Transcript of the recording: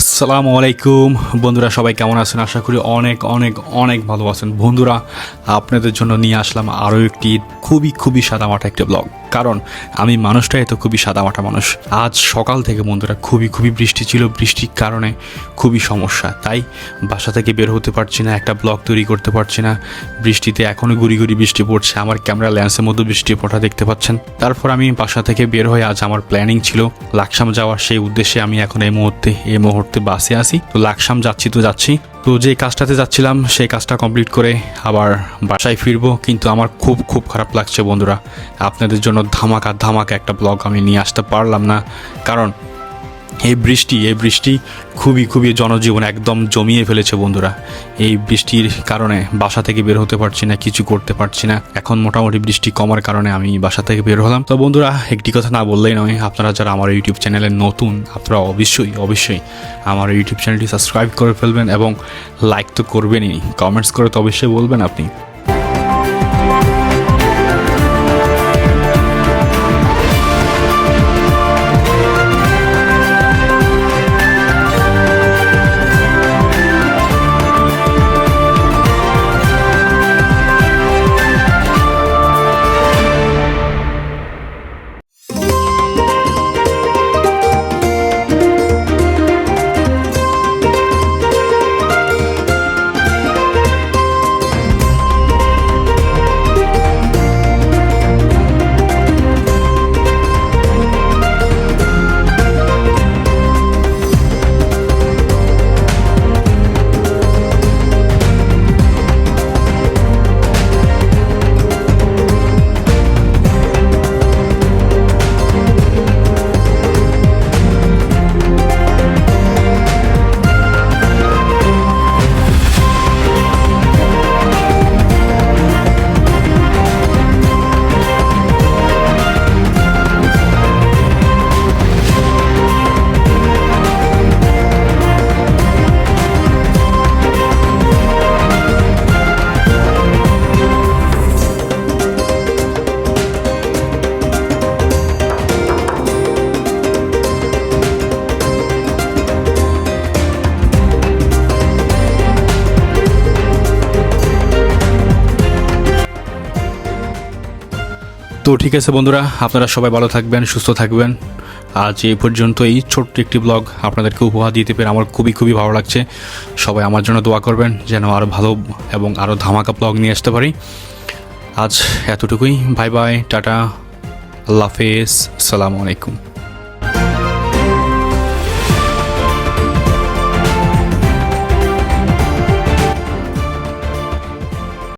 আসসালামু আলাইকুম। বন্ধুরা, সবাই কেমন আছেন? আশা করি অনেক অনেক অনেক ভালো আছেন। বন্ধুরা, আপনাদের জন্য নিয়ে আসলাম আরও একটি খুবই খুবই সাদামাটা একটা ব্লগ কারণ আমি মানুষটাই তো খুবই সাদামাটা মানুষ। আজ সকাল থেকে বন্ধুরা, খুবই খুবই বৃষ্টি ছিল। বৃষ্টির কারণে খুবই সমস্যা। তাই বাসা থেকে বের হতে পারছি না, একটা ব্লগ তৈরি করতে পারছি না। বৃষ্টিতে এখনও গুড়ি গুড়ি বৃষ্টি পড়ছে। আমার ক্যামেরা ল্যান্সের মধ্যে বৃষ্টি পড়া দেখতে পাচ্ছেন। তারপর আমি বাসা থেকে বের হয়ে আজ আমার প্ল্যানিং ছিল। লাকসাম যাওয়ার সেই উদ্দেশ্যে আমি এখন এই মুহূর্তে এই মুহূর্তে বাসে আসি তো লাকসাম যাচ্ছি তো যাচ্ছি। তো যে কাজটাতে যাচ্ছিলাম, সেই কাজটা কমপ্লিট করে আবার বাসায় ফিরবো। কিন্তু আমার খুব খুব খারাপ লাগছে বন্ধুরা। আপনাদের জন্য ধামাকা ধামাকা একটা ব্লগ আমি নিয়ে আসতে পারলাম না। কারণ এই বৃষ্টি এই বৃষ্টি খুবই খুবই জনজীবন একদম জমিয়ে ফেলেছে বন্ধুরা। এই বৃষ্টির কারণে বাসা থেকে বের হতে পারছি না, কিছু করতে পারছি না। এখন মোটামুটি বৃষ্টি কমার কারণে আমি বাসা থেকে বের হলাম। তো বন্ধুরা, একটি কথা না বললেই নয়, আপনারা যারা আমার ইউটিউব চ্যানেলে নতুন, আপনারা অবশ্যই অবশ্যই আমার ইউটিউব চ্যানেলটি সাবস্ক্রাইব করে ফেলবেন এবং লাইক তো করবেনই। কমেন্টস করে তো অবশ্যই বলবেন আপনি। তো ঠিক আছে বন্ধুরা, আপনারা সবাই ভালো থাকবেন, সুস্থ থাকবেন। আজ এই পর্যন্ত এই ছোট্ট একটি ব্লগ আপনাদেরকে উপহার দিতে পেরে আমার খুবই খুবই ভালো লাগছে। সবাই আমার জন্য দোয়া করবেন, যেন আরও ভালো এবং আরও ধামাকা ব্লগ নিয়ে আসতে পারি। আজ এতটুকুই বাই বাই টাটা, আল্লাহ হাফেজ, সালামু আলাইকুম।